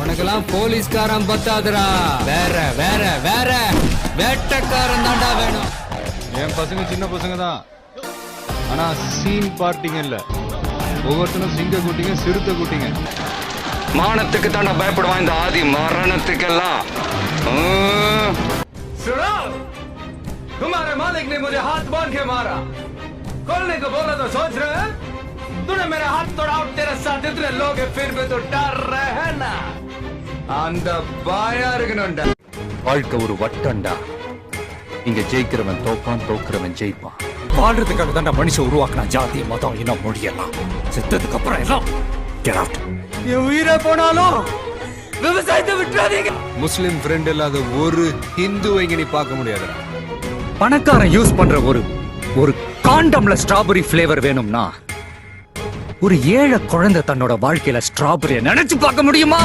உனக்கெல்லாம் போலீஸ்காரன் பத்தாதுடா வேற வேற வேற வேட்டக்காரன் தாண்டா வேணும் என் பசங்க சின்ன பசங்க தான் ஆனா சீன் பார்ட்டிங்க இல்ல ஒவ்வொருத்தனும் சிங்க குட்டிங்க சிறுத்தை குட்டிங்க மானத்துக்கு தாண்டா பயப்படுவான் இந்த ஆதி மரணத்துக்கெல்லாம் ம். सुनो तुम्हारे मालिक ने मुझे हाथ बांध के मारा खोलने को बोला तो सोच रहे हैं तूने मेरा हाथ तोड़ा और तेरे साथ इतने लोग हैं फिर भी तो डर रहे हैं ना அந்த பாயா இருக்கணும்டா. வாழ்க்கை ஒரு வட்டம்டா. இங்க ஜெயிக்கிறவன் தோப்பான் தோக்குறவன் ஜெயிப்பான். வாழ்றதுக்காக தான்டா மனுஷன் உருவாக்குனா ஜாதி மதம் இனம் மொழியெல்லாம் செத்ததுக்கு அப்புறம் எல்லாம். என் உயிரை போனாலும் விவசாயத்தை விட்டுறாதீங்க. முஸ்லிம் ஃப்ரெண்ட் இல்லாத ஒரு ஹிந்துவை இங்க நீ பார்க்க முடியாதுடா. பணக்காரன் யூஸ் பண்ற ஒரு ஒரு காண்டம்ல ஸ்ட்ராபெரி ஃபிளேவர் வேணும்னா ஒரு ஏழை குழந்தை தன்னோட வாழ்க்கையில ஸ்ட்ராபெரிய நினைச்சு பார்க்க முடியுமா?